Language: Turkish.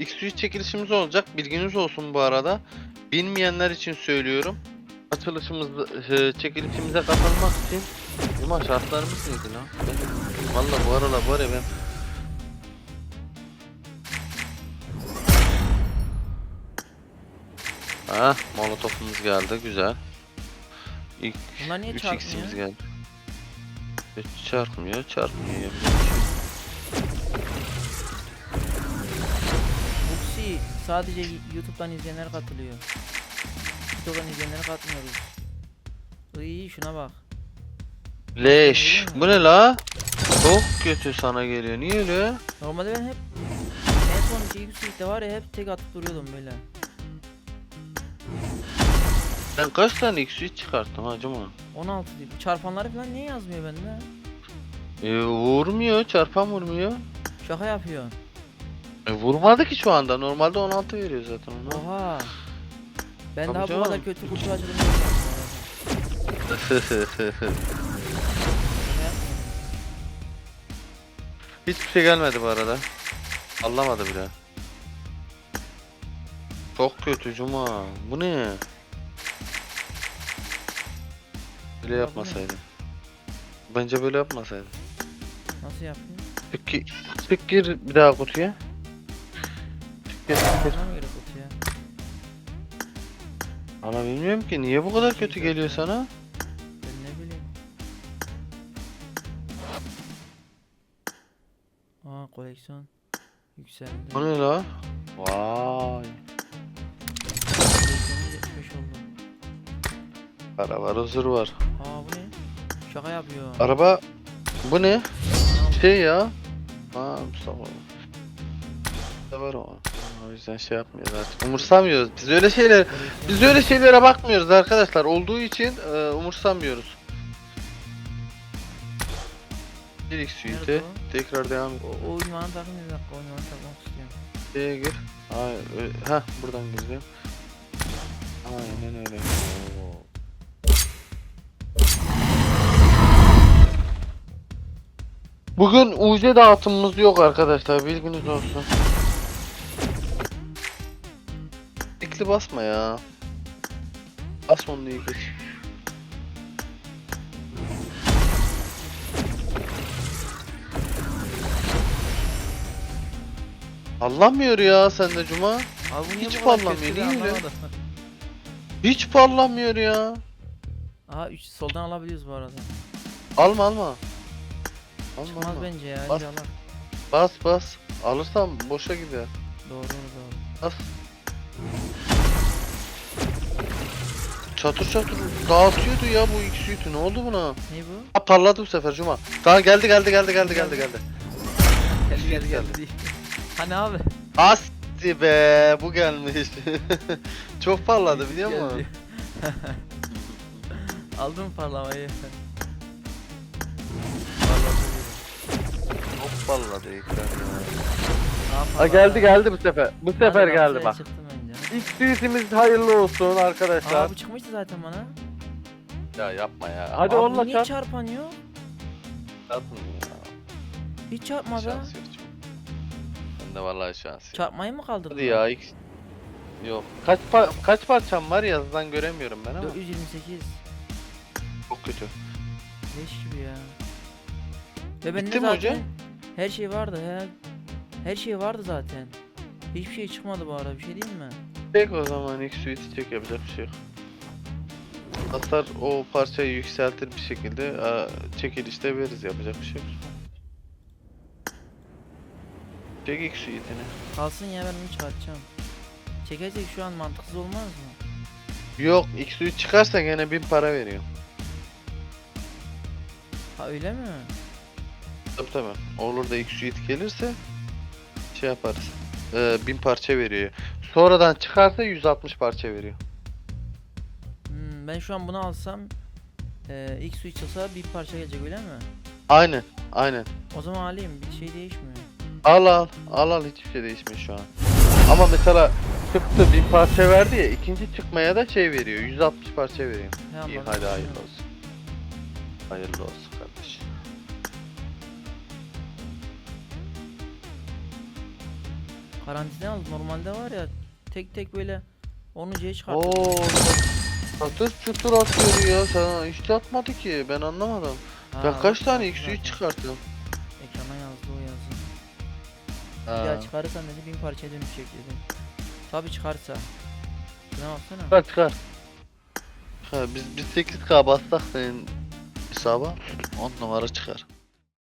X3 çekilişimiz olacak. Bilginiz olsun bu arada. Bilmeyenler için söylüyorum. Açılışımız, e, çekilişimize katılmak için Cuma şartlarımız neydi lan? Valla bu aralar var ya ben Ha, molotofumuz geldi güzel. İlk Bunlar niye 3x'imiz çarpmıyor? geldi. Hiç çarpmıyor, çarpmıyor. Sadece YouTube'dan izleyenler katılıyor. YouTube'dan izleyenler katmıyoruz. İyi şuna bak. Leş. Bu ne la? Çok kötü sana geliyor. Niye öyle? Normalde ben hep en son ilk suite'de var ya hep tek atıp duruyordum böyle. Ben kaç tane X3 çıkarttım acaba? 16 değil. Çarpanları falan niye yazmıyor bende? E, vurmuyor, çarpan vurmuyor. Şaka yapıyor. E, vurmadı ki şu anda. Normalde 16 veriyor zaten ona. Oha. Ben Tabii daha bu canım. kadar kötü yapmıyorum. Hiçbir şey gelmedi bu arada. Anlamadı bile. Çok kötü Cuma. Bu ne? Böyle Ya bu ne? yapmasaydı. Bence böyle yapmasaydı. Nasıl yapıyor? Peki, gir bir daha kutuya. Bana mı göre ya? Ana bilmiyorum ki niye bu kadar kötü geliyor sana? Ben ne bileyim. Aa koleksiyon yükseldi. Bu ne la? Vay. Koleksiyonumuz 75 oldu. Para var, huzur var. Aa bu ne? Şaka yapıyor. Araba bu ne? Şey ya. Ha Mustafa. Da var o. O yüzden şey yapmıyoruz artık. Umursamıyoruz. Biz öyle şeyler biz öyle şeylere bakmıyoruz arkadaşlar. Olduğu için e, umursamıyoruz. Bir X. Nerede Tekrar devam. O, o oyunmanı takın bir dakika oyunmanı takmak istiyorum. Şeye gir. Hayır. ö- Heh buradan gireceğim. Aynen öyle. Bugün UC dağıtımımız yok arkadaşlar bilginiz olsun. İkli basma ya. Basma onu iyi geç. Anlamıyor ya sende Cuma. Abi bu niye Hiç bu kadar parlamıyor, kötü öyle? anlamadım. Hiç parlamıyor ya. Aha 3 soldan alabiliyoruz bu arada. Alma alma. Alma Çıkmaz alma. bence ya. Bas. Bas bas. Alırsam boşa gider. Doğru doğru. Bas. Çatır çatır dağıtıyordu ya bu X suite'i. Ne oldu buna? Ne bu? Ha parladı bu sefer Cuma. Tamam geldi geldi geldi geldi geldi geldi. Geldi geldi, geldi. hani abi? Asti be bu gelmiş. Çok parladı biliyor musun? Aldım parlamayı. Çok parladı ekran ya. Ha geldi geldi bu sefer. Bu sefer Hadi geldi bak. Çıktım. İlk suite'imiz hayırlı olsun arkadaşlar. Aa bu çıkmıştı zaten bana. Ya yapma ya. Hadi Abi onunla niye çarp. çarpan yok? Çarpın ya. Hiç çarpmadı. Şans yok çok. Bende vallahi şans yok. Çarpmayı mı kaldırdı? Hadi ya ilk... Yok. Kaç pa kaç parçam var yazıdan göremiyorum ben ama. 428. Çok kötü. Leş gibi ya. Ve bende Bitti mi zaten hocam? her şey vardı he. Her şey vardı zaten. Hiçbir şey çıkmadı bu arada bir şey değil mi? Çek o zaman ilk suite'i çek yapacak bir şey yok. Hasar o parçayı yükseltir bir şekilde çekilişte veririz yapacak bir şey yok. Çek ilk suite'ini. Kalsın ya ben onu çıkartacağım. Çekersek şu an mantıksız olmaz mı? Yok ilk suite çıkarsa gene bin para veriyor. Ha öyle mi? Tabii tabii. Olur da ilk suite gelirse şey yaparız. Ee, bin parça veriyor. Sonradan çıkarsa 160 parça veriyor. Hmm, ben şu an bunu alsam e, ilk su çıksa bir parça gelecek öyle mi? Aynen. Aynen. O zaman alayım bir şey değişmiyor. Al al. Al al hiçbir şey değişmiyor şu an. Ama mesela çıktı bin parça verdi ya ikinci çıkmaya da şey veriyor. 160 parça veriyor. He İyi hadi hayırlı olsun. Hayırlı olsun kardeş. Karantina aldı. Normalde var ya tek tek böyle 10'ucuya çıkarttı. Oo. Satır çutur atıyor ya. Sana hiç atmadı ki. Ben anlamadım. Ha, ben kaç tane bak, X3 zaten. çıkarttım? Ekrana yazdı o yazdı. Bir Ha. daha çıkarırsan dedi bin parçaya dönüşecek dedi. Tabi çıkarsa. Şuna baksana. Çıkar çıkar. Ha, biz biz 8K bassak senin hesaba 10 numara çıkar.